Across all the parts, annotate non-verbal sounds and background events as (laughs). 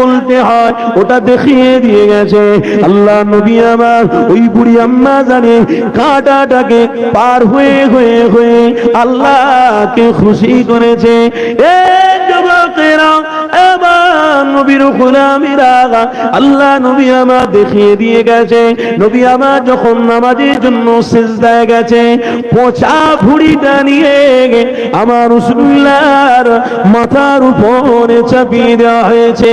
বলতে হয়, ওটা দেখিয়ে দিয়ে গেছে। আল্লাহ নবী আমার, ওই বুড়ি আম্মা জানে, কাঁটাটাকে পার হয়ে হয়ে হয়ে আল্লাহকে খুশি করেছে। এ যুবকেরা এবার নবীর আল্লাহ নবী আমার দেখিয়ে দিয়ে গেছে। নবী যখন নামাজের জন্য গেছে, পচা ভুড়িটা নিয়ে আমার মাথার উপরে চাপিয়ে দেওয়া হয়েছে।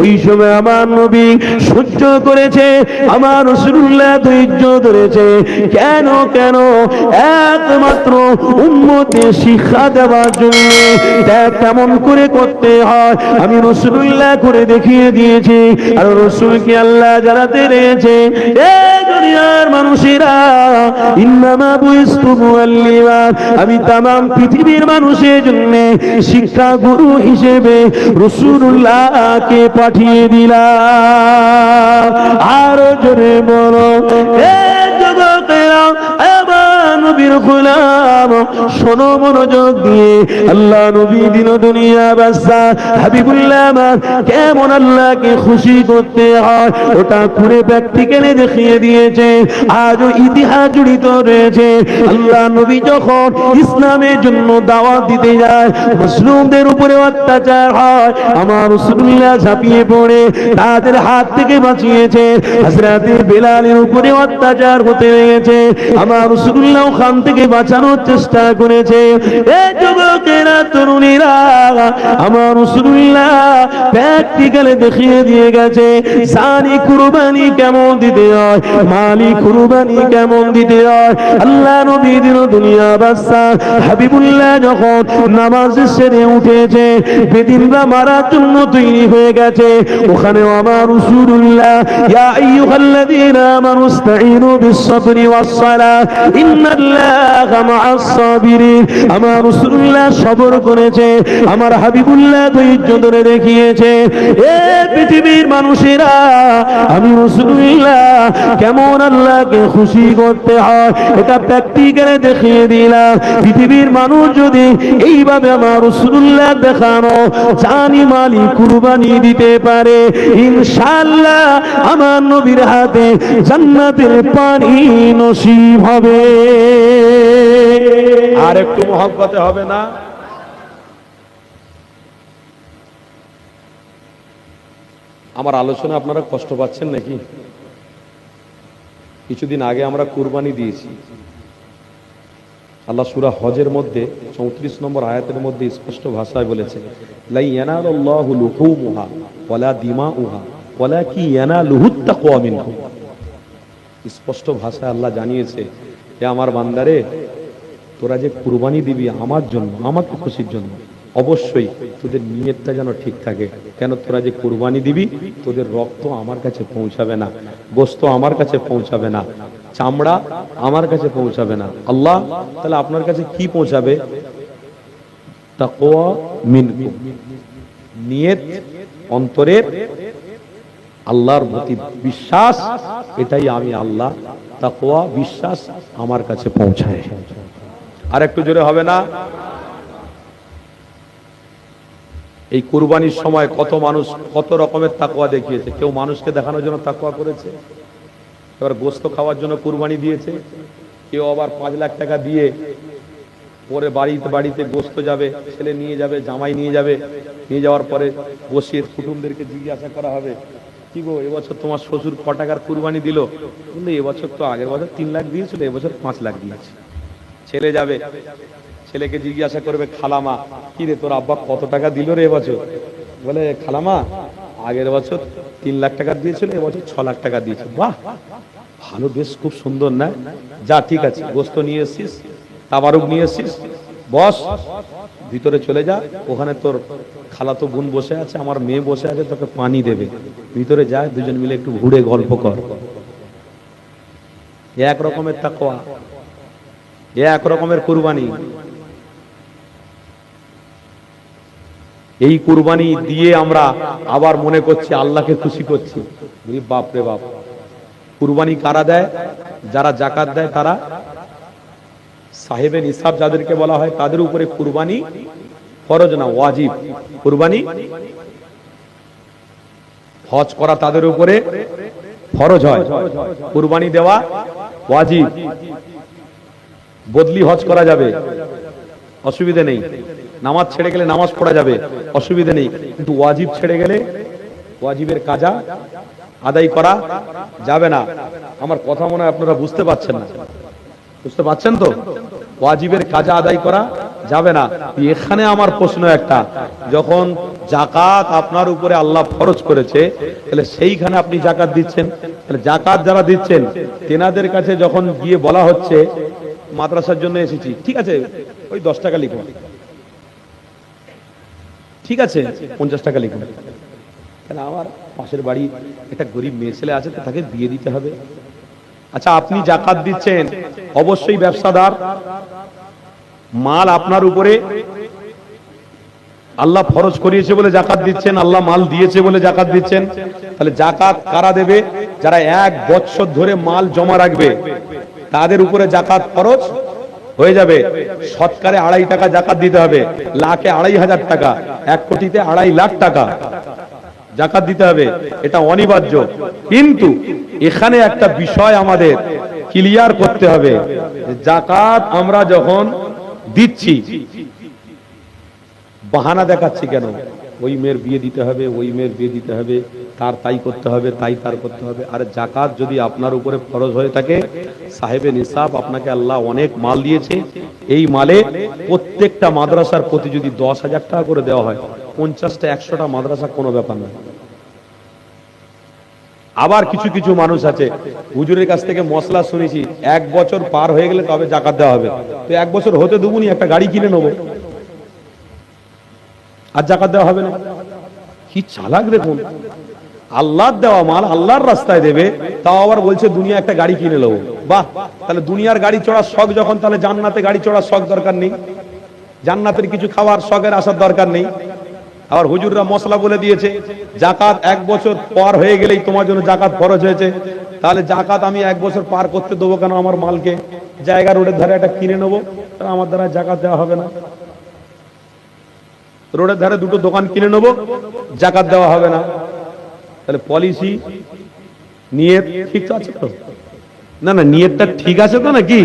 ওই সময় আমার নবী সহ্য করেছে, আমার রসুল্লাহ ধৈর্য ধরেছে। কেন কেন? একমাত্র উন্মতে শিক্ষা দেওয়ার জন্য ত্যাগ কেমন করে করতে হয়। আমি রসুল্লাহ করে দেখিয়ে দিয়েছি আর রসুলকে আল্লাহ জানাতে রয়েছে মানুষেরা আমি পৃথিবীর মানুষের জন্য শিক্ষা গুরু হিসেবে পাঠিয়ে নবীর গোলাম। শোনো মনোযোগ দিয়ে। আল্লাহ নবী দিন দুনিয়া বাসা হাবিবুল্লাহ কেমন আল্লাহকে খুশি করতে হয়, ওটা করে প্র্যাকটিক্যালে দেখিয়ে দিয়েছে। আজও ইতিহাস জড়িত রয়েছে। আল্লাহ নবী যখন ইসলামের জন্য দাওয়াত দিতে যায়, মুসলিমদের উপরে অত্যাচার হয়, আমার রসুল্লাহ ঝাঁপিয়ে পড়ে, তাদের হাত থেকে বাঁচিয়েছে। হাজরাতে বেলালের উপরে অত্যাচার হতে লেগেছে। আমার রসুল্লাহ খান থেকে বাঁচানোর চেষ্টা করেছে। যুবকেরা, তরুণীরা, আমার রসুল্লাহ প্র্যাকটিক্যালে দেখিয়ে দিয়ে গেছে কুরবানি কেমন দিতে হয়, মালি কুরবানি কেমন দিতে হয়। আল্লাহ নবী দিন দুনিয়া হাবিবুল্লাহ যখন নামাজ সেরে উঠেছে, বেদিনরা মারার জন্য তৈরি হয়ে গেছে। ওখানে আমার রসুল্লাহ ইয়া আইয়ুহাল্লাযীনা আমানু বিস-সাবরি ওয়াস-সালাহ সাবিরিন আমার রসুল্লাহ সবর করেছে, আমার হাবিবুল্লাহ ধৈর্য ধরে দেখিয়েছে। এ পৃথিবীর মানুষেরা, আমি রসুল্লাহ, কেমন আল্লাহকে খুশি করতে হয়, এটা দেখিয়ে দিলাম। পৃথিবীর মানুষ যদি এইভাবে আমার রসুল্লাহ দেখানো জানি মালি কুরবানি দিতে পারে ইনশাল্লাহ আমার নবীর হাতে জান্নাতের পানি নসিব হবে। আর একটু মহব্বতে হবে না? আমার আলোচনা আপনারা কষ্ট পাচ্ছেন নাকি? কিছুদিন আগে আমরা কুরবানি দিয়েছি। আল্লাহ সুরা হজের মধ্যে চৌত্রিশ নম্বর আয়াতের মধ্যে স্পষ্ট ভাষায় বলেছে স্পষ্ট ভাষায় আল্লাহ জানিয়েছে যে আমার বান্দারে, তোরা যে কুরবানি দিবি আমার জন্য, আমাকে খুশির জন্য, অবশ্যই তোদের নিয়তটা যেন ঠিক থাকে। কেন তোরা যে কুরবানি দিবি, তোদের রক্ত আমার কাছে পৌঁছাবে না, গোস্ত আমার কাছে পৌঁছাবে না, চামড়া আমার কাছে পৌঁছাবে না। আল্লাহ, তাহলে আপনার কাছে কি পৌঁছাবে? নিয়ত অন্তরের আল্লাহর প্রতি বিশ্বাস, এটাই আমি আল্লাহ তাকওয়া, বিশ্বাস আমার কাছে পৌঁছায়। আর একটু জোরে হবে না? এই কুরবানির সময় কত মানুষ কত রকমের তাকওয়া দেখিয়েছে। কেউ মানুষকে দেখানোর জন্য তাকোয়া করেছে, এবার গোস্ত খাওয়ার জন্য কুরবানি দিয়েছে। কেউ আবার পাঁচ লাখ টাকা দিয়ে পরে বাড়িতে বাড়িতে গোস্ত যাবে, ছেলে নিয়ে যাবে, জামাই নিয়ে যাবে। নিয়ে যাওয়ার পরে বসিয়ে কুটুমদেরকে জিজ্ঞাসা করা হবে কি গো, এবছর তোমার শ্বশুর ক টাকার কুরবানি দিল? কিন্তু এবছর তো আগের বছর তিন লাখ দিয়েছিল, এবছর পাঁচ লাখ দিয়েছে। ছেলে যাবে। ছেলেকে জিজ্ঞাসা করবে, খালামা, কি রে তোর আব্বা কত টাকা দিল রে এবছর? বলে, খালামা, আগের বছর তিন লাখ টাকা দিয়েছিল, এবছর ছ লাখ টাকা দিয়েছে। বাহ! ভালো, বেশ খুব সুন্দর, না? যা, ঠিক আছে, গোস্ত নিয়ে এসছিস, তাবারুক নিয়ে এসছিস, বস। ভিতরে চলে যা, ওখানে তোর খালাতো বোন বসে আছে, আমার মেয়ে বসে আছে, তোকে পানি দেবে। ভিতরে যায় দুজন মিলে একটু ঘুরে গল্প কর। এক রকমের তাকওয়া, এক রকমের কুরবানি। এই কুরবানি দিয়ে আমরা আবার মনে করছি, আল্লাহকে খুশি করছি। বাপ রে বাপ, কুরবানি কারা দেয়? যারা জাকাত দেয় তারা সাহেবের নিসাব যাদেরকে বলা হয়, তাদের উপরে কুরবানি ফরজ না, ওয়াজিব। কুরবানি হজ করা তাদের উপরে ফরজ হয়। কুরবানি দেওয়া ওয়াজিব। বদলি হজ করা যাবে। অসুবিধা নেই। নামাজ ছেড়ে গেলে নামাজ পড়া যাবে। অসুবিধা নেই। কিন্তু ওয়াজিব ছেড়ে গেলে ওয়াজিবের কাজা আদায় করা যাবে না। আমার কথা মনে হয় আপনারা বুঝতে পারছেন না। বুঝতে পারছেন তো? ওয়াজিবের কাজা আদায় করা যাবে না। এখানে আমার প্রশ্ন একটা, যখন জাকাত আপনার উপরে আল্লাহ ফরজ করেছে, তাহলে সেইখানে আপনি জাকাত দিচ্ছেন? তাহলে জাকাত যারা দিচ্ছেন, তেনাদের কাছে যখন গিয়ে বলা হচ্ছে, মাদ্রাসার জন্য এসেছি, ঠিক আছে? ওই দশ টাকা লিখুন। ঠিক আছে? পঞ্চাশ টাকা লিখুন। আমার পাশের বাড়ি একটা গরিব মেয়ে ছেলে আছে তাকে বিয়ে দিতে হবে। আচ্ছা আপনি জাকাত দিচ্ছেন। অবশ্যই ব্যবসাদার। মাল আপনার উপরে। আল্লাহ ফরজ করিয়েছে বলে জাকাত দিচ্ছেন, আল্লাহ মাল দিয়েছে বলে জাকাত দিচ্ছেন। তাহলে জাকাত কারা দেবে? যারা এক বছর ধরে মাল জমা রাখবে, তাদের উপরে জাকাত ফরজ হয়ে যাবে। সৎকারে আড়াই টাকা জাকাত দিতে হবে। লাখে আড়াই হাজার টাকা, এক কোটিতে আড়াই লাখ টাকা। জাকাত দিতে হবে, এটা অনিবার্য। কিন্তু এখানে একটা বিষয় আমাদের ক্লিয়ার করতে হবে জাকাত আমরা যখন দিচ্ছি, বাহানা দেখাচ্ছি কেন? ওই মেয়ের বিয়ে দিতে হবে, ওই মেয়ের বিয়ে দিতে হবে, তার তাই করতে হবে, তাই তার করতে হবে। আর জাকাত যদি আপনার উপরে ফরজ হয়ে থাকে সাহেবে নিসাব আপনাকে আল্লাহ অনেক মাল দিয়েছে। এই মালে প্রত্যেকটা মাদ্রাসার প্রতি যদি দশ হাজার টাকা করে দেওয়া হয় পঞ্চাশটা, একশোটা মাদ্রাসা কোনো ব্যাপার নয় আবার কিছু কিছু মানুষ আছে, হুজুরের কাছ থেকে মশলা শুনেছি, এক বছর পার হয়ে গেলে তবে জাকাত দেওয়া হবে। তো এক বছর হতে দেবুনি একটা গাড়ি কিনে নেব। আর জাকাত দেওয়া হবে না। কি চালাক দেখুন আল্লাহর দেওয়া মাল আল্লাহর রাস্তায় দেবে, তাও আবার বলছে দুনিয়া একটা গাড়ি কিনে নেব। বাহ, তাহলে দুনিয়ার গাড়ি চড়ার শখ যখন, তাহলে জান্নাতে গাড়ি চড়ার শখ দরকার নেই। জান্নাতের কিছু খাওয়ার শখের আসার দরকার নেই। আবার হুজুররা মশলা বলে দিয়েছে, জাকাত এক বছর পার হয়ে গেলেই তোমার জন্য জাকাত খরচ হয়েছে। তাহলে জাকাত আমি এক বছর পার করতে দেবো কেন আমার মালকে? জায়গা রোডের ধারে একটা কিনে নেব আমার দ্বারা জাকাত দেওয়া হবে না। রোডের ধারে দুটো দোকান কিনে নেব, জাকাত দেওয়া হবে না। তাহলে পলিসি নিয়ে ঠিক আছে তো? না না, নিয়তটা ঠিক আছে তো নাকি?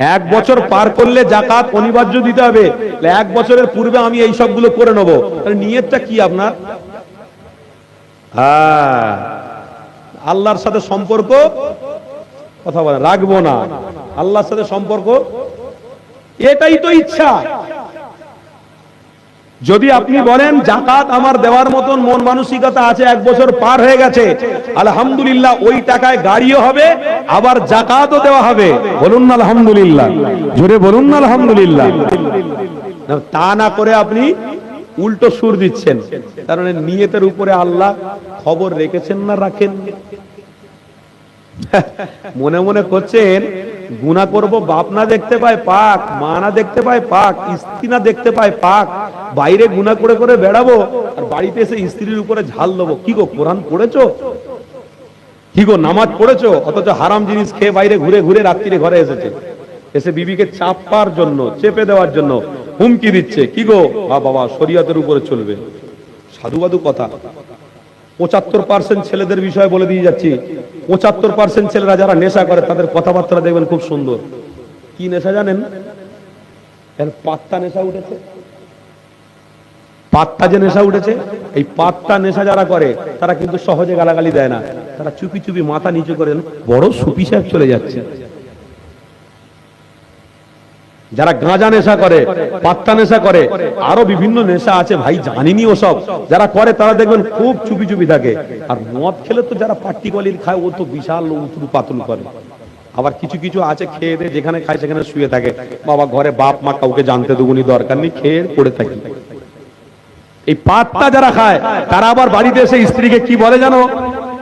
এক বছর পার করলে জাকাত অনিবার্য দিতে হবে। এক বছরের পূর্বে আমি এই সবগুলো করে নেব। নিয়তটা কি আপনার? হ্যাঁ। আল্লাহর সাথে সম্পর্ক? কথা বলে রাখব না। আল্লাহর সাথে সম্পর্ক? এটাই তো ইচ্ছা। যদি আপনি বলেন জাকাত আমার দেওয়ার মতন মন মানসিকতা আছে, এক বছর পার হয়ে গেছে, আলহামদুলিল্লাহ ওই টাকায় গাড়িও হবে, আবার জাকাতও দেওয়া হবে। বলুন না আলহামদুলিল্লাহ। জোরে বলুন না আলহামদুলিল্লাহ। তা না করে আপনি উল্টো সুর দিচ্ছেন। কারণ নিয়তের উপরে আল্লাহ খবর রেখেছেন না রাখেন (laughs) মনে মনে করছেন গুণা করব, বাপ না দেখতে পায়, পাক, মা না দেখতে পায়, পাক, স্ত্রী না দেখতে পায়, পাক। বাইরে গুণা করে করে বেড়াবো, আর বাড়িতে এসে স্ত্রীর উপরে ঝাল দেবো। কি গো, কোরআন পড়েছো? কি গো, নামাজ পড়েছো? অথচ হারাম জিনিস খেয়ে বাইরে ঘুরে ঘুরে রাত্রিরে ঘরে এসেছে। এসে বিবিকে চাপার জন্য, চেপে দেওয়ার জন্য হুমকি দিচ্ছে। কি গো? বাবা, শরীয়তের উপরে চলবে। সাধুবাদু কথা। পঁচাত্তর পার্সেন্ট ছেলেদের বিষয়ে বলে দিয়ে যাচ্ছি। পঁচাত্তর পার্সেন্ট ছেলেরা যারা নেশা করে, তাদের কথাবার্তা দেখবেন খুব সুন্দর। কি নেশা জানেন? পাত্তা নেশা উঠেছে। পাত্তা যে নেশা উঠেছে, এই পাত্তা নেশা যারা করে, তারা কিন্তু সহজে গালাগালি দেয় না। তারা চুপি চুপি মাথা নিচু করেন বড় সুপি সাহেব চলে যাচ্ছে। যারা গাঁজা নেশা করে, পাত্তা নেশা করে, আরও বিভিন্ন নেশা আছে ভাই জানিনি ওসব। যারা করে, তারা দেখবেন খুব চুপি চুপি থাকে। আর মদ খেলে তো যারা পাট্টি কলির খায়, ও তো বিশাল উঁচু পাতুল করে। আবার কিছু কিছু আছে খেয়ে দিয়ে যেখানে খায়, সেখানে শুয়ে থাকে। বাবা ঘরে বাপ, মা কাউকে জানতে দেবুনি দরকার নেই, খেয়ে পড়ে থাকি। এই পাত্তা যারা খায়, তারা আবার বাড়িতে এসে স্ত্রীকে কি বলে জানো?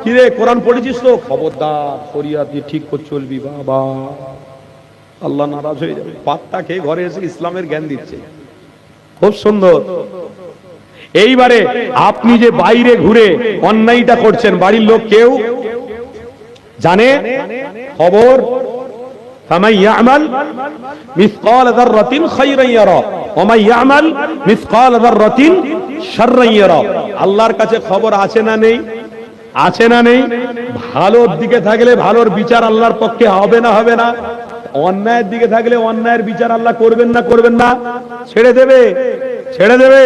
কি রে কোরআন পড়েছিস তো? খবরদার, শরিয়াত দিয়ে ঠিক করে চলবি, বাবা। আল্লাহ নারাজ হয়ে যাবে। পাত্তা খেয়ে ঘরে এসে ইসলামের জ্ঞান দিচ্ছে। খুব সুন্দর। এইবারে আপনি যে বাইরে ঘুরে অন্যায়টা করছেন, বাড়ির লোক কেউ জানে? খবর? আল্লাহর কাছে খবর আছে না নেই? আছে না নেই? ভালোর দিকে থাকলে ভালোর বিচার আল্লাহর পক্ষে হবে না হবে না? অন্যায়ের দিকে থাকলে অন্যায়ের বিচার আল্লাহ করবেন না করবেন না। ছেড়ে দেবে ছেড়ে দেবে।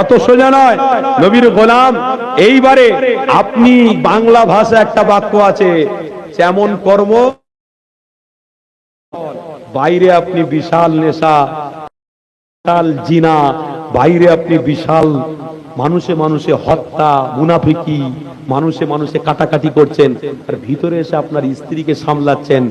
অত সোজা নয়। নবীর গোলাম, এইবারে আপনি বাংলা ভাষা একটা বাক্য আছে, যেমন কর্ম, বাইরে আপনি বিশাল নেশা, বিশাল জিনা। বাইরে আপনি বিশাল মানুষে মানুষে হত্যা, মুনাফিকি, মানুষে মানুষে কাটাকাটি করছেন, আর ভিতরে এসে আপনার স্ত্রীকে সামলাচ্ছেন,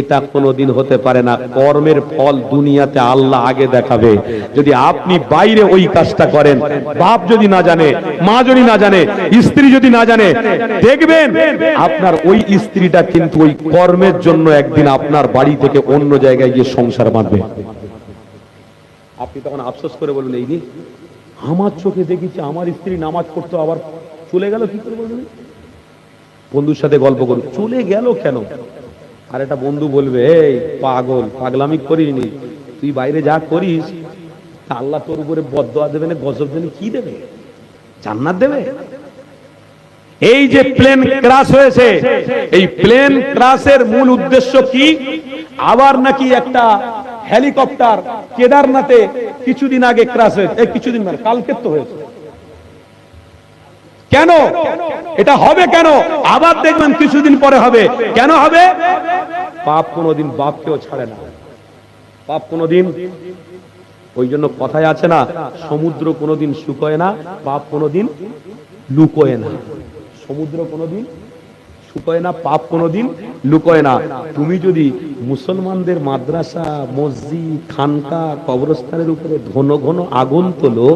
এটা কোনোদিন হতে পারে না। কর্মের ফল দুনিয়াতে আল্লাহ আগে দেখাবে। যদি আপনি বাইরে ওই কাজটা করেন, বাপ যদি না জানে, মা যদি না জানে, স্ত্রী যদি না জানে, দেখবেন আপনার ওই স্ত্রীটা কিন্তু ওই কর্মের জন্য একদিন আপনার বাড়ি থেকে অন্য জায়গায় গিয়ে সংসার বাঁধবে। আপনি তখন আফসোস করে বলবেন এই রে আমার চোখে দেখেছি, আমার স্ত্রী নামাজ পড়তো, আবার চলে গেল কি করে বলবেন বন্ধুর সাথে গল্প করুন, চলে গেল কেন? আর একটা বন্ধু বলবে, এই পাগল, পাগলামি করিনি তুই বাইরে যা করিস আল্লাহ তোর উপরে বদয়া দেবে না, গজব দেবে কি দেবে? জান্নাত দেবে? এই যে প্লেন ক্রাশ হয়েছে, এই প্লেন ক্রাশের মূল উদ্দেশ্য কি? আবার নাকি একটা হেলিকপ্টার কেদারনাথে কিছুদিন আগে ক্রাশ হয়েছে। কিছুদিন মানে কালকে তো হয়েছে। কেন? এটা হবে কেন? আবার দেখবেন কিছুদিন পরে হবে। কেন হবে? পাপ কোনোদিন বাপকেও ছাড়ে না। পাপ কোনোদিন ওই জন্য কথায় আছে না, সমুদ্র কোনোদিন শুকোয় না, পাপ কোনোদিন লুকোয় না। সমুদ্র কোনোদিন শুকোয় না, পাপ কোনোদিন লুকোয় না। তুমি যদি মুসলমানদের মাদ্রাসা, মসজিদ, খানকা, কবরস্থানের উপরে ঘন ঘন আগুন তোলো,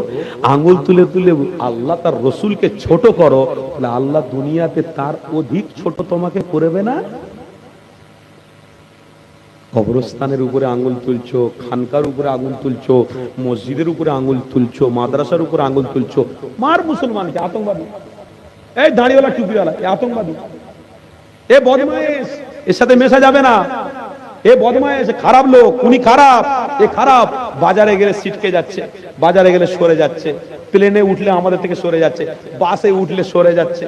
আঙুল তুলে তুলে আল্লাহ তার রসুলকে ছোট করো, তাহলে আল্লাহ দুনিয়াতে তার অধিক ছোট তোমাকে করবে না? কবরস্থানের উপরে আঙ্গুল তুলছো, খানকার উপরে আঙুল তুলছো, মসজিদের উপরে আঙুল তুলছো, মাদ্রাসার উপরে আঙুল তুলছো, মার মুসলমানকে, আতঙ্কবাদী। এই দাঁড়িওয়ালা টুপিওয়ালা আতঙ্কবাদী। এ বদমায়েশ, এর সাথে মেশা যাবে না। এ বদমায়েশ খারাপ লোক, উনি খারাপ, এ খারাপ। বাজারে গেলে ছিটকে যাচ্ছে, বাজারে গেলে সরে যাচ্ছে। প্লেনে উঠলে আমাদের থেকে সরে যাচ্ছে, বাসে উঠলে সরে যাচ্ছে।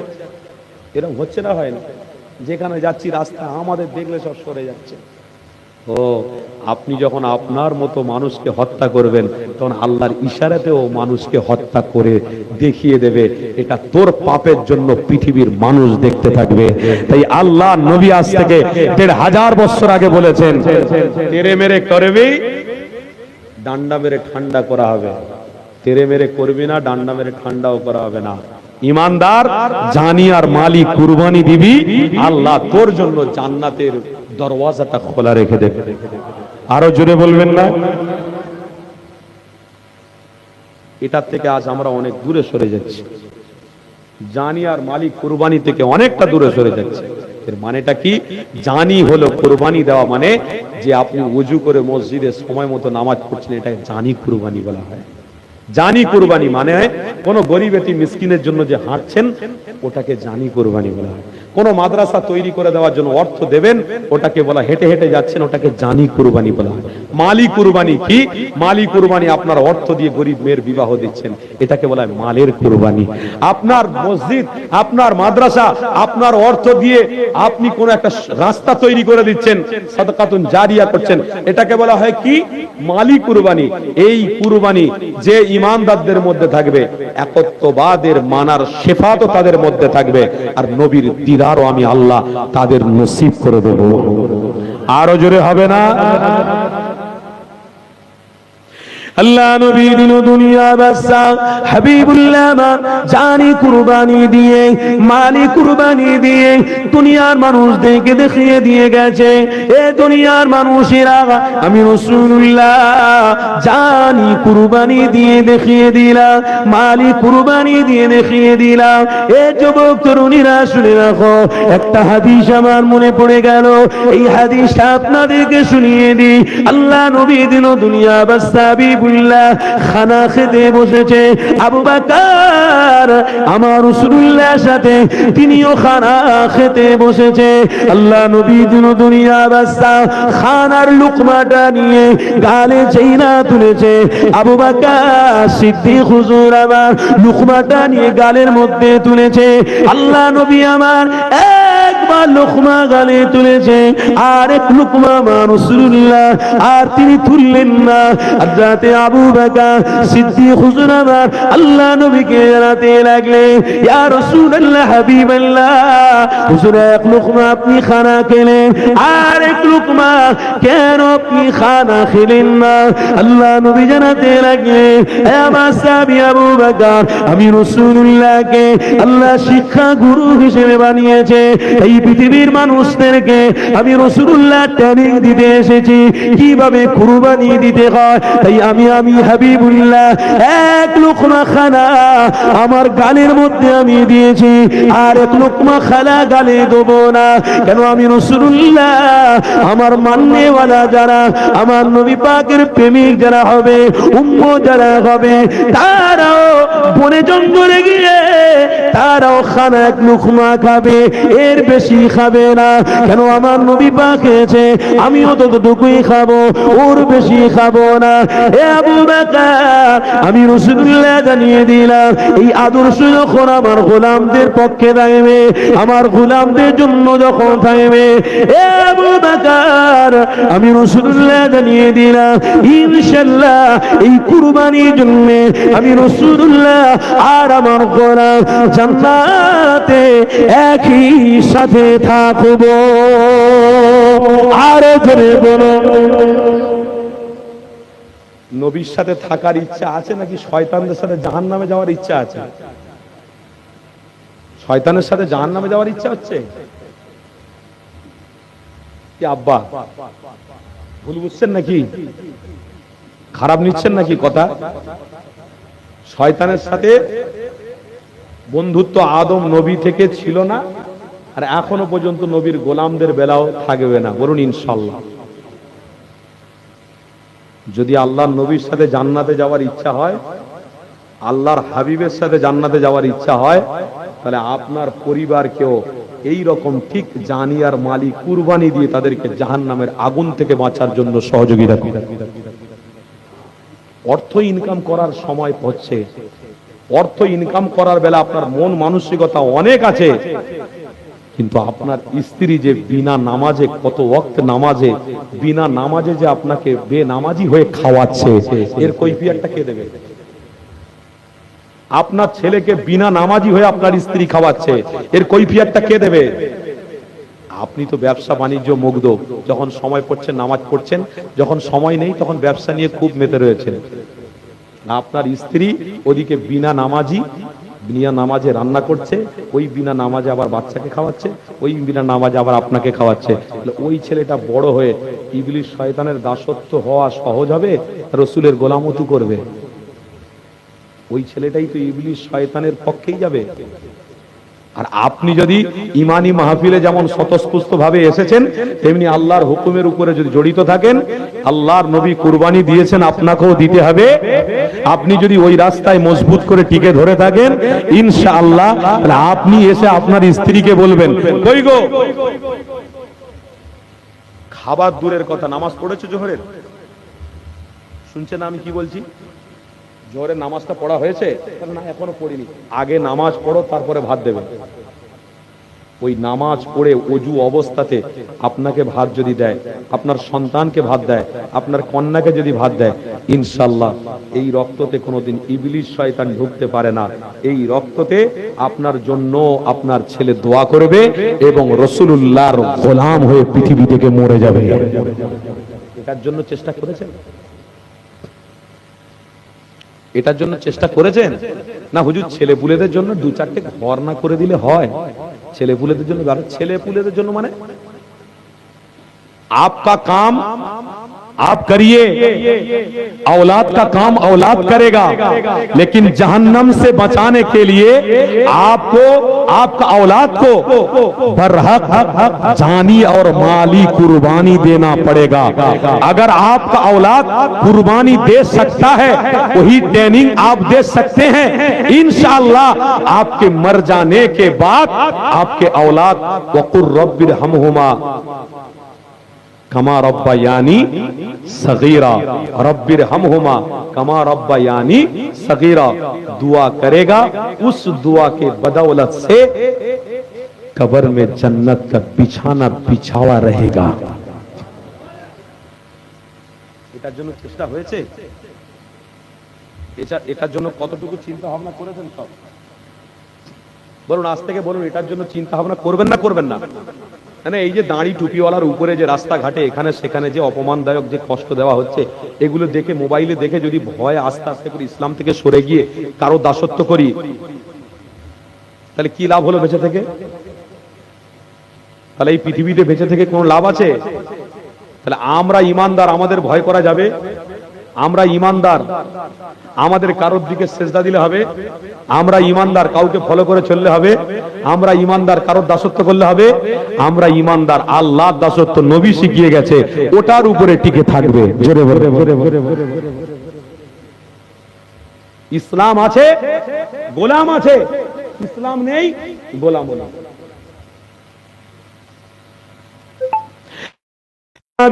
এরকম হচ্ছে না হয় না? যেখানে যাচ্ছি, রাস্তা আমাদের দেখলে সব সরে যাচ্ছে। ও, আপনি যখন আপনার মতো মানুষকে হত্যা করবেন, তখন আল্লাহর ইশারাতেও মানুষকে হত্যা করে দেখিয়ে দেবে। এটা তোর পাপের জন্য পৃথিবীর মানুষ দেখতে থাকবে। তাই আল্লাহ নবী আজ থেকে দেড় হাজার বছর আগে বলেছেন, তেরে মেরে করবি, ডান্ডা মেরে ঠান্ডা করা হবে। তেরে মেরে করবি না, ডান্ডা মেরে ঠান্ডাও করা হবে না। ইমানদার, জানি আর মালিক কুরবানি দিবি, আল্লাহ তোর জন্য জান্নাতের দরওয়াজাটা খোলা রেখে দেবে। আরও জোরে বলবেন না? এটার থেকে আজ আমরা অনেক দূরে সরে যাচ্ছি। জানি আর মালিক কুরবানি থেকে অনেকটা দূরে সরে যাচ্ছে। এর মানেটা কি? জানি হলো কুরবানি দেওয়া মানে যে আপনি উজু করে মসজিদে সময় মতো নামাজ পড়ছেন, এটাকে জানি কুরবানি বলা হয়। জানি কুরবানি মানে কোন গরিব এটি মিসকিনের জন্য যে হাঁটছেন, ওটাকে জানি কুরবানি বলা হয়। কোন মাদ্রাসা তৈরি করে দেওয়ার জন্য অর্থ দেবেন, ওটাকে বলা হেঁটে হেঁটে যাচ্ছেন, ওটাকে জানি কুরবানি বলা হয়। মালি কুরবানি কি? মালি কুরবানি আপনার অর্থ দিয়ে গরিব মেয়ের বিবাহ দিচ্ছেন, এটাকে বলা হয় মালের কুরবানি। আপনার মসজিদ, আপনার মাদ্রাসা, আপনার অর্থ দিয়ে আপনি কোন একটা রাস্তা তৈরি করে দিচ্ছেন, সদকাতুন জারিয়া করছেন, এটাকে বলা হয় কি? মালি কুরবানি। এই কুরবানি যে ইমানদারদের মধ্যে থাকবে, একত্ববাদের মানার শেফাতও তাদের মধ্যে থাকবে, আর নবীর দিদারও আমি আল্লাহ তাদের নসিব করে দেব। আরও জোরে হবে না? আল্লাহ নবী দিন দুনিয়া বাদশা হাবিবুল্লাহ মা জানি কুরবানি দিয়ে, মালি কুরবানি দিয়ে, দুনিয়ার মানুষদেরকে দেখিয়ে দিয়ে গেছে। এ দুনিয়ার মানুষেরা, আমি রসুল্লাহ জানি কুরবানি দিয়ে দেখিয়ে দিলাম, মালি কুরবানি দিয়ে দেখিয়ে দিলাম। এ যুবক তরুণীরা, শুনে রাখো, একটা হাদিস আমার মনে পড়ে গেল। এই হাদিসটা আপনাদেরকে শুনিয়ে দিই। আল্লাহ নবী দিন দুনিয়া বাদশা হাবিবুল্লাহ হাবিবুল্লাহ খানা খেতে বসেছে। আবু বাকার, আমার রসুল্লাহ সাথে তিনিও খানা খেতে বসেছে। আল্লাহ নবী দিন দুনিয়া বাস্তা খানার লুকমাটা নিয়ে গালে চেইনা তুলেছে। আবু বাকার, সিদ্দিক হুজুর আমার লুকমাটা নিয়ে গালের মধ্যে তুলেছে। আল্লাহ নবী আমার একবার লুকমা গালে তুলেছে, আর এক লুকমা মানুষুল্লাহ আর তিনি তুললেন না। রাতে আবু বাকা সিদ্দিক হুজুর আমার আল্লাহ নবীকে জানাতে লাগলে ইয়া রাসূলুল্লাহ, হাবিবাল্লাহ, হুজুর, এক লুকমা আপনি খানা খেলেন, আর এক লুকমা কেন আপনি খানা খেলেন না? আল্লাহ নবী জানাতে লাগলে হে আমার সাহাবী আবু বকর, আমি রাসূলুল্লাহকে আল্লাহ শিক্ষা গুরু হিসেবে বানিয়েছে, এই পৃথিবীর মানুষদেরকে আমি রাসূলুল্লাহ ট্রেনিং দিতে এসেছি। কীভাবে কুরবানি দিতে হয়? তাই আমি আমি হাবিবুল্লাহ এক লুকমা খানা আমার গালের মধ্যে আমি দিয়েছি। আর এক লুকমা খানা গালে দেবো না। কেন আমি রসুল্লাহ আমার মান্যওয়ালা যারা, আমার নবী পাকের প্রেমিক যারা হবে, উম্ম যারা হবে, তারাও বনে জঙ্গলে গিয়ে তারাও খানা এক লুকমা খাবে। এর বেশি খাবে না। কেন আমার নবী পাক খেয়েছে আমিও ততটুকুই খাব, ওর বেশি খাব না। এ আবু বাকার, আমি রসুল্লাহ জানিয়ে দিলাম, এই আদর্শ যখন আমার গোলামদের পক্ষে থাকবে, আমার গোলামদের জন্য যখন থাকবে, এ আবু বাকার, আমি রসুল্লাহ জানিয়ে দিলাম, ইনশাল্লাহ এই কুরবানির জন্য আমি রসুল্লাহ আর আমার গোলাম জান্নাতে একই সাথে থাকব। আরও ধরে বলো নবীর সাথে থাকার ইচ্ছা আছে নাকি? শয়তানদের সাথে জাহান নামে যাওয়ার ইচ্ছা আছে? শয়তানের সাথে জাহান নামে যাওয়ার ইচ্ছা হচ্ছে? আব্বা, ভুল বুঝছেন নাকি? খারাপ নিচ্ছেন নাকি কথা? শয়তানের সাথে বন্ধুত্ব আদম নবী থেকে ছিল না? আর এখনও পর্যন্ত নবীর গোলামদের বেলাও থাকবে না, বলুন ইনশাল্লাহ। যদি আল্লাহর নবীর সাথে জান্নাতে যাওয়ার ইচ্ছা হয়, আল্লাহর হাবিবের সাথে জান্নাতে যাওয়ার ইচ্ছা হয়, তাহলে আপনার পরিবারকেও এই রকম ঠিক জানিয়ার মালিক কুরবানি দিয়ে তাদেরকে জাহান নামের আগুন থেকে বাঁচার জন্য সহযোগিতা অর্থ ইনকাম করার সময় হচ্ছে, অর্থ ইনকাম করার বেলা আপনার মন মানসিকতা অনেক আছে কিন্তু আপনার স্ত্রী যে বিনা নামাজে, কত ওয়াক্ত নামাজে, বিনা নামাজে যে আপনাকে বেনামাজি হয়ে খাওয়াচ্ছে, এর কৈফিয়তটা কে দেবে? আপনার ছেলেকে বিনা নামাজি হয়ে আপনার স্ত্রী খাওয়াচ্ছে, এর কৈফিয়তটা কে দেবে? আপনি তো ব্যবসা বাণিজ্য মুগ্ধ, যখন সময় পড়ছেন নামাজ পড়ছেন, যখন সময় নেই, তখন ব্যবসা নিয়ে খুব মেতে রয়েছেন। আপনার স্ত্রী ওদিকে বিনা নামাজি বিনা নামাজে রান্না করছে, ওই বিনা নামাজে আবার বাচ্চাকে খাওয়াচ্ছে, ওই বিনা নামাজে আবার আপনাকে খাওয়াচ্ছে। ওই ছেলেটা বড় হয়ে ইবলিশ শয়তানের দাসত্ব হওয়া সহজ হবে, রসুলের গোলামতি করবে? ওই ছেলেটাই তো ইবলিশ শয়তানের পক্ষেই যাবে। আর আপনি যদি ইমানি মাহফিলে যেমন স্বতঃস্ফূর্ত ভাবে এসেছেন, তেমনি আল্লাহর হুকুমের উপরে যদি জড়িত থাকেন, আল্লাহর নবী কুরবানি দিয়েছেন আপনাকেও দিতে হবে। আপনি যদি ওই রাস্তায় মজবুত করে টিকে ধরে থাকেন, ইনশাআল্লাহ, তাহলে আপনি এসে আপনার স্ত্রীকে বলবেন খাবার দূরের কথা, নামাজ পড়েছো জোহরের? শুনছেন আমি কি বলছি? জোহরের নামাজটা পড়া হয়েছে? না, এখনও পড়িনি। আগে নামাজ পড়ো, তারপরে ভাত দেবে। ওই নামাজ পড়ে অজু অবস্থাতে আপনাকে ভাত যদি দেয়, আপনার সন্তানকে ভাত দেয়, আপনার কন্যাকে যদি ভাত দেয়, ইনশাল্লাহ এই রক্ততে কোনোদিন ইবলিশ শয়তান ঢুকতে পারে না। এই রক্ততে আপনার জন্য আপনার ছেলে দোয়া করবে এবং রসুল্লাহর গোলাম হয়ে পৃথিবী থেকে মরে যাবে। এটার জন্য চেষ্টা করেছেন? এটার জন্য চেষ্টা করেছেন? না, হুজুর ছেলে পুলেদের জন্য দু চারটে ঘর না করে দিলে হয়। ছেলে পুলেদের জন্য ছেলে পুলেদের জন্য মানে? آپ کریے، اولاد کا کام اولاد کرے گا، لیکن جہنم سے بچانے کے لیے آپ کو، آپ کا اولاد کو برحق جانی اور مالی قربانی دینا پڑے گا۔ اگر آپ کا اولاد قربانی دے سکتا ہے، وہی ٹریننگ آپ دے سکتے ہیں۔ انشاءاللہ آپ کے مر جانے کے بعد آپ کے اولاد وَقُرْ رَبِّرْ حَمْهُمَا कमा रब्बा यानी सगीरा रब्बिर हमहुमा कमा रब्बा यानी सगीरा दुआ करेगा उस दुआ के बदौलत से कब्र में जन्नत का बिछाना बिछावा रहेगा এটার জন্য চেষ্টা হয়েছে এটা এটার জন্য কতটুকু চিন্তা ভাবনা করেছেন সব বলুন আজ থেকে বলুন এটার জন্য চিন্তা ভাবনা করবেন না করবেন না মানে এই যে দাঁড়ি টুপিওয়ালার উপরে যে রাস্তাঘাটে এখানে সেখানে যে অপমানদায়ক যে কষ্ট দেওয়া হচ্ছে, এগুলো দেখে, মোবাইলে দেখে যদি ভয়, আস্তে আস্তে করে ইসলাম থেকে সরে গিয়ে কারও দাসত্ব করি, তাহলে কি লাভ হলো বেঁচে থেকে? তাহলে এই পৃথিবীতে বেঁচে থেকে কোনো লাভ আছে? তাহলে আমরা ইমানদার, আমাদের ভয় করা যাবে? আমরা ইমানদার। আমাদের কারোর দিকে সেজদা দিলে হবে। আমরা ইমানদার, কাউকে ফলো করে চললে হবে। আমরা ইমানদার, কারোর দাসত্ব করলে হবে। আমরা ইমানদার আল্লাহ দাসত্ব নবী শিখিয়ে গেছে। ওটার উপরে টিকে থাকবে। ইসলাম আছে, গোলাম আছে। ইসলাম নেই গোলাম গোলাম এ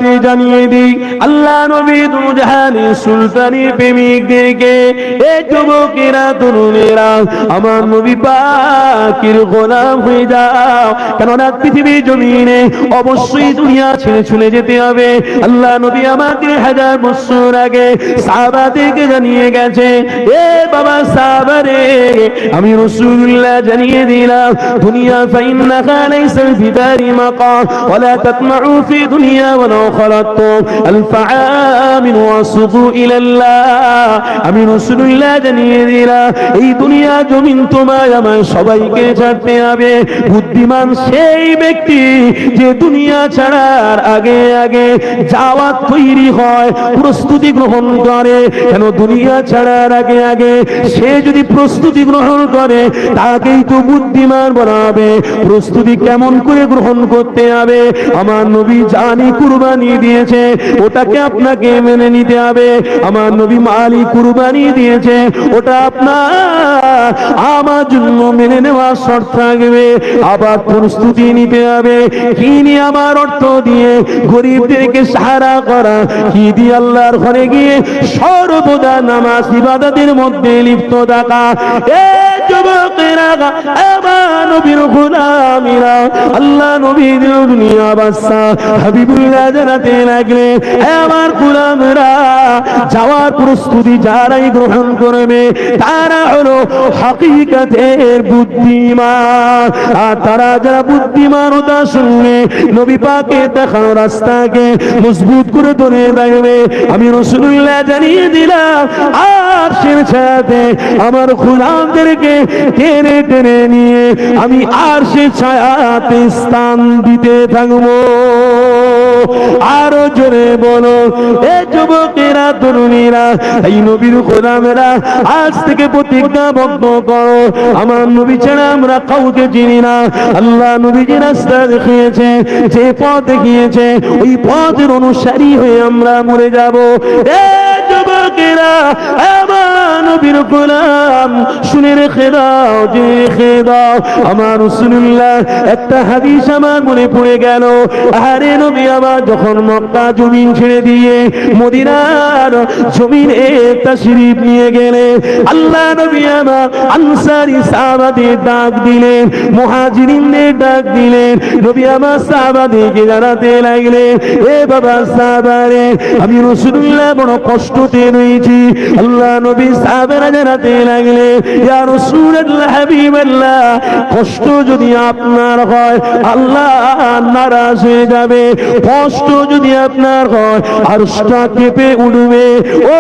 দুনিয়া যেতে হবে। আল্লাহ নবী আমাকে হাজার বছর আগে সাহাবাদেরকে জানিয়ে গেছে, এ বাবা সাহাবারে আমি রসুল্লাহ জানিয়ে দিলাম, দুনিয়া ফাইন্নাকা লাইসা বিদারি মাকাম, ওয়ালা তাতমাউ ফি خلقتم ألف عام واسقوا إلى الله আমি রসুল্লাহ জানিয়ে দিলাম এই দুনিয়া জমিন তোমায় আমার সবাইকে ছাড়তে হবে বুদ্ধিমান সেই ব্যক্তি যে দুনিয়া ছাড়ার আগে আগে যাওয়া তৈরি হয় প্রস্তুতি গ্রহণ করে কেন দুনিয়া ছাড়ার আগে আগে সে যদি প্রস্তুতি গ্রহণ করে তাকেই তো বুদ্ধিমান বলা হবে প্রস্তুতি কেমন করে গ্রহণ করতে হবে আমার নবী জানি কুরবানি দিয়েছে, ওটাকে আপনাকে মেনে নিতে হবে। আমার নবী মালি কুরবানি দিয়েছে, ওটা আপনার আমার জন্য মেনে নেওয়ার শর্ত থাকবে। আবার প্রস্তুতি নিতে হবে, কি নিয়ে আমার অর্থ দিয়ে গরিবদেরকে সাহারা করা, কি দিয়ে আল্লাহর ঘরে গিয়ে সর্বদা নামাজ ইবাদতের মধ্যে লিপ্ত থাকা। এ যুবকেরা আমার নবীর গোলামিরা, আল্লাহ নবীর দুনিয়া বাদশা হাবিবুল্লাহ জানাতে লাগলে আমার গোলামরা, যাওয়ার প্রস্তুতি যারাই গ্রহণ করবে, তারা হলো হাকিকাতের বুদ্ধিমান। আর তারা যারা বুদ্ধিমানতা শুনবে নবী পাকে দেখানো রাস্তাকে মজবুত করে ধরে রাখবে। আমি রসুল্লাহ জানিয়ে দিলাম, আর সে ছায়াতে আমার গোলামদেরকে টেনে টেনে নিয়ে আমি আর সে ছায়াতে স্থান দিতে থাকব। আরও জোরে বলো, এ যুবকেরা, তরুণীরা, এই নবীর গোলামেরা, আজ থেকে প্রতিজ্ঞা প্রতিজ্ঞাবদ্ধ করো। আমার নবী ছাড়া আমরা কাউকে চিনি না। আল্লাহ নবী যে রাস্তা দেখিয়েছে, যে পথ দেখিয়েছে, ওই পথের অনুসারী হয়ে আমরা মরে যাব। এ যুবকেরা, আমার নবীর গোলাম শুনে রেখে দাও যে রেখে দাও। আমার রসুল্লাহ একটা হাদিস আমার মনে পড়ে গেল। আরে নবী, আবার যখন মক্কা জমিন ছেড়ে দিয়ে মদিনার জমিনে তাশরীফ নিয়ে গেলেন, আল্লাহ নবী আমার আনসারি সাহাবাদের ডাক দিলেন, মুহাজিরিনদের ডাক দিলেন। নবী আমার সাহাবাদেরকে জানাতে লাগলেন, এ বাবা সাহাবারে, আমি রসুল্লাহ বড় কষ্টতে রয়েছি। আল্লাহ নবী সাহাবেরা জানাতে লাগলে হাবিবাল্লাহ, কষ্ট যদি আপনার হয়, আল্লাহ নারাজ হয়ে যাবে। কষ্ট যদি আপনার হয়, আরশটা কেঁপে উঠবে। ও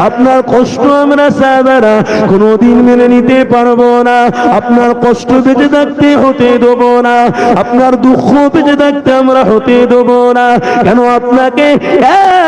আপনার কষ্ট আমরা সাহাবারা কোনোদিন মেনে নিতে পারব না। আপনার কষ্ট বেঁচে থাকতে হতে দেবো না। আপনার দুঃখ বেঁচে থাকতে আমরা হতে দেবো না। কেন আপনাকে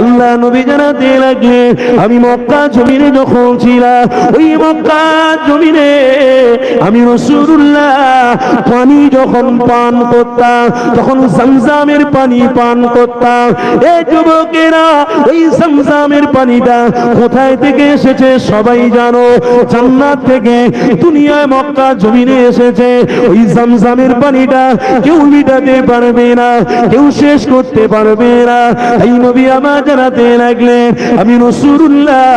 আল্লাহ নবী জানাতে আমি মক্কা জমিনে যখন ছিলাম। ওই মক্কা জমিনে আমি রাসূলুল্লাহ পানি যখন পান করতাম, তখন zamzaমের পানি পান করতাম। এই যুবকেরা ওই zamzaমের পানিটা কোথায় থেকে এসেছে সবাই জানো? জান্নাত থেকে দুনিয়ায় মক্কা জমিনে এসেছে। ওই zamzaমের পানিটা কেউ মিটাতে পারবে না, কেউ শেষ করতে পারবে না। এই নবী আমার জানাতে লাগলেন, আমি রসুল্লাহ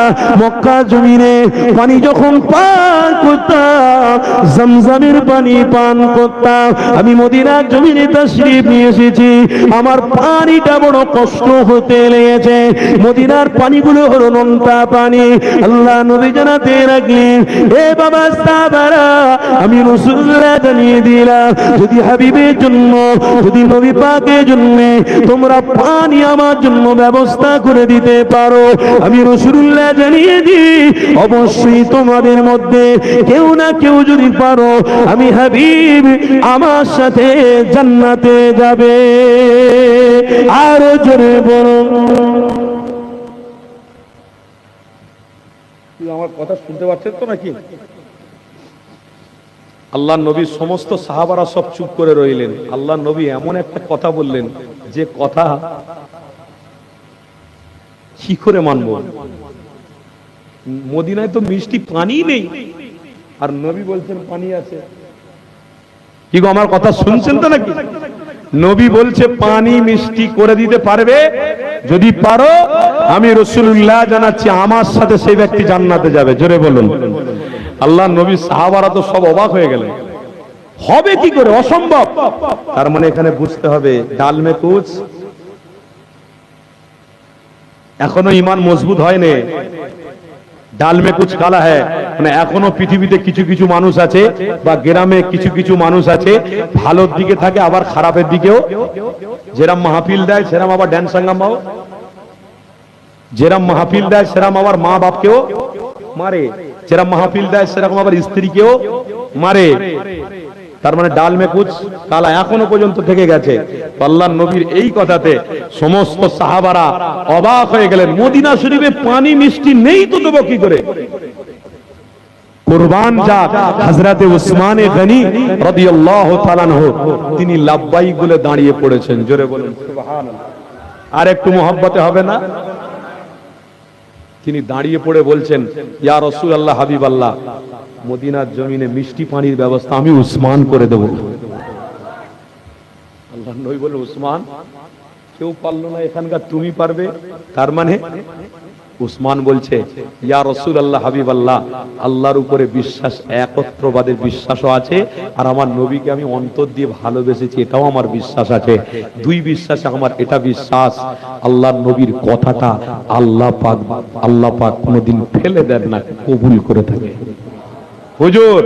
মক্কা জমিনে পানি যখন পান করতাম zamzaমের পানি পান করতাম, আমি মদিনার জমিনে তশরিফ নিয়ে এসেছি। আমার পানিটা বড় কষ্ট হতে লেগেছে। মদিনার পানিগুলো হলো নোনতা পানি। আল্লাহ নবী জানাতে রাখলেন এ বাবা সাহাবারা, আমি রসুল্লাহ জানিয়ে দিলাম, যদি হাবিবের জন্য, যদি নবী পাকের জন্য তোমরা পানি আমার জন্য ব্যবস্থা করে দিতে পারো। আমি রসুল্লাহ জানিয়ে দিই, অবশ্যই তোমাদের মধ্যে কেউ না কেউ যদি পারো, আমি হাবিব আমার সাথে জান্নাতে যাবে। আরও জোরে বলো। আমার কথা শুনতে পাচ্ছেন তো নাকি? আল্লাহ নবীর সমস্ত সাহাবারা সব চুপ করে রইলেন। আল্লাহ নবী এমন একটা কথা বললেন, যে কথা করে মানব? মদিনায় তো মিষ্টি পানি নেই। আর নবী বলছেন, পানি আছে। কি গো, আমার কথা শুনছেন তো নাকি? নবী বলছে, পানি মিষ্টি করে দিতে পারবে। যদি পারো, আমি রসুল্লাহ জানাচ্ছি, আমার সাথে সেই ব্যক্তি জান্নাতে যাবে। জোরে বলুন। আল্লাহ নবী, সাহাবারা তো সব অবাক হয়ে গেলেন। হবে কি করে? অসম্ভব। তার মানে এখানে বুঝতে হবে ডালমে কুচ এখনও ইমান মজবুত হয়নি। ডাল মে কুচ কালা হ্যায়। মানে এখনও পৃথিবীতে কিছু কিছু মানুষ আছে বা গ্রামে কিছু কিছু মানুষ আছে, ভালোর দিকে থাকে, আবার খারাপের দিকেও। যেরাম মাহফিল দেয়, সেরাম আবার ড্যান্স সাঙ্গামাও যেরাম মাহফিল দেয়, সেরাম আবার মা বাপকেও মারে। যেরাম মাহফিল দেয়, সেরকম আবার স্ত্রীকেও মারে। তার মানে ডাল মে কুচ কালা এখনও পর্যন্ত থেকে গেছে। তো আল্লাহর নবীর এই কথাতে সমস্ত সাহাবারা অবাক হয়ে গেলেন। মদিনা শরীফে পানি মিষ্টি নেই তো দেবো কি করে? কুরবান উসমানে গনি তিনি দাঁড়িয়ে পড়েছেন। জোরে বলুন আর একটু মহব্বতে হবে না? তিনি দাঁড়িয়ে পড়ে বলছেন, ইয়া রসুল আল্লাহ হাবিব আল্লাহ মদিনার জমিনে মিষ্টি পানির ব্যবস্থা আমি উসমান করে দেব। আল্লাহ নবী বলে উসমান, কেউ পারল না এখানকার, তুমি পারবে। তার মানে উসমান বলছে, ইয়া রসুল আল্লাহ হাবিব আল্লাহ আল্লাহর উপরে বিশ্বাস, একত্রবাদের বিশ্বাসও আছে, আর আমার নবীকে আমি অন্তর দিয়ে ভালোবেসেছি, এটাও আমার বিশ্বাস আছে। দুই বিশ্বাসে, আমার এটা বিশ্বাস, আল্লাহর নবীর কথাটা আল্লাহ পাক আল্লাহ পাক কোনোদিন ফেলে দেন না, কবুল করে থাকে। হুজুর,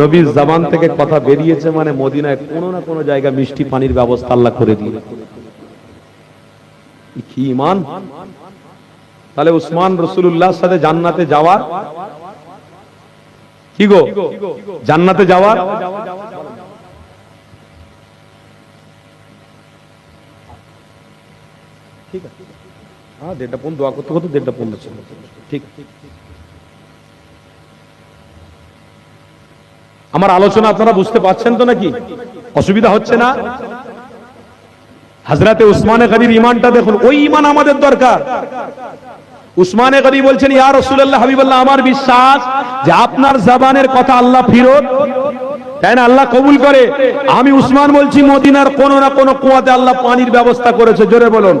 নবীর জামান থেকে কথা বেরিয়েছে মানে মদিনায় কোনো না কোনো জায়গা মিষ্টি পানির ব্যবস্থা আল্লাহ করে দিয়ে কি ইমান তাহলে উসমান রসুল্লাহর সাথে জান্নাতে যাওয়ার? কি গো? জান্নাতে যাওয়ার? ঠিক আছে। হ্যাঁ দেড়টা পর্যন্ত দোয়া করতে করতে দেড়টা পর্যন্ত ছিল ঠিক। আমার আলোচনা আপনারা বুঝতে পারছেন তো নাকি? অসুবিধা হচ্ছে না? হাজরাতে উসমানে গাদির ইমানটা দেখুন, ওই ইমান আমাদের দরকার। উসমানে গাদি বলছেন, ইয়া রাসূলুল্লাহ, হাবিবাল্লাহ, আমার বিশ্বাস যে আপনার জবানের কথা আল্লাহ ফিরত। তাই না? আল্লাহ কবুল করে। আমি উসমান বলছি, মদিনার কোন না কোন কুয়াতে আল্লাহ পানির ব্যবস্থা করেছে। জোরে বলুন।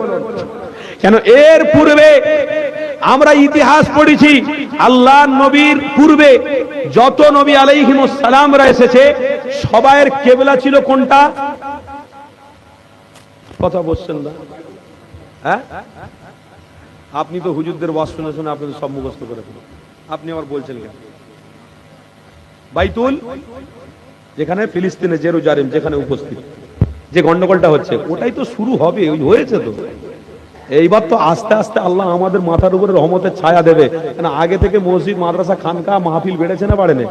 কেন? এর পূর্বে আমরা ইতিহাস পড়েছি, আল্লাহ নবীর পূর্বে যত নবী সালামরা এসেছে, সবাইয়ের কেবলা ছিল কোনটা? কথা বলছেন না। হ্যাঁ? আপনি তো হুজুরদের ওয়াজ শুনে শুনে আপনাদের সব মুখস্থ করে ফেলেন। আপনি আবার বলছেন কেন? বাইতুল, যেখানে ফিলিস্তিনে জেরুজালেম, যেখানে উপস্থিত, যে গন্ডগোলটা হচ্ছে, ওটাই তো শুরু হবে, ওই হয়েছে তো। এইবার তো আস্তে আস্তে আল্লাহ আমাদের মাথার উপরে রহমতের ছায়া দেবে। কেন আগে থেকে মসজিদ, মাদ্রাসা, খানকা, মাহফিল বেড়েছে না বাড়েনি?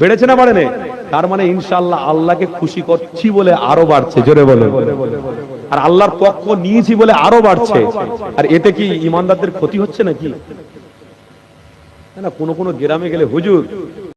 বেড়েছে না বাড়েনি? তার মানে ইনশাআল্লাহ আল্লাহকে খুশি করছি বলে আরও বাড়ছে, জোরে বলে আর আল্লাহর পক্ষ নিয়েছি বলে আরও বাড়ছে। আর এতে কি ইমানদারদের ক্ষতি হচ্ছে নাকি? না, কোনো কোনো গ্রামে গেলে হুজুর